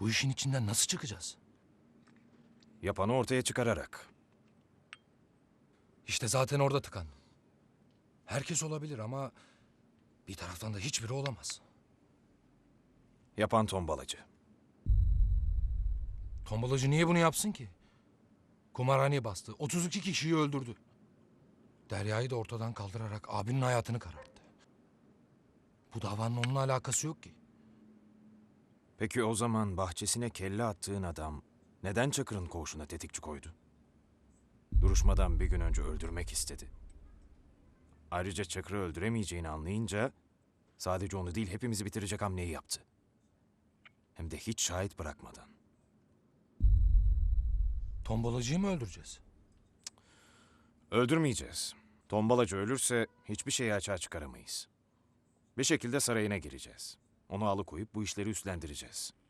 Bu işin içinden nasıl çıkacağız? Yapanı ortaya çıkararak. İşte zaten orada tıkandım. Herkes olabilir ama bir taraftan da hiçbiri olamaz. Yapan tombalacı. Tombalacı niye bunu yapsın ki? Kumarhaneye bastı. 32 kişiyi öldürdü. Derya'yı da ortadan kaldırarak abinin hayatını kararttı. Bu davanın onunla alakası yok ki. Peki o zaman bahçesine kelle attığın adam neden Çakır'ın koğuşuna tetikçi koydu? Duruşmadan bir gün önce öldürmek istedi. Ayrıca Çakır'ı öldüremeyeceğini anlayınca sadece onu değil hepimizi bitirecek hamleyi yaptı. Hem de hiç şahit bırakmadan. Tombalacıyı mı öldüreceğiz? Öldürmeyeceğiz. Tombalacı ölürse hiçbir şeyi açığa çıkaramayız. Bir şekilde sarayına gireceğiz. Onu alıkoyup bu işleri üstlendireceğiz.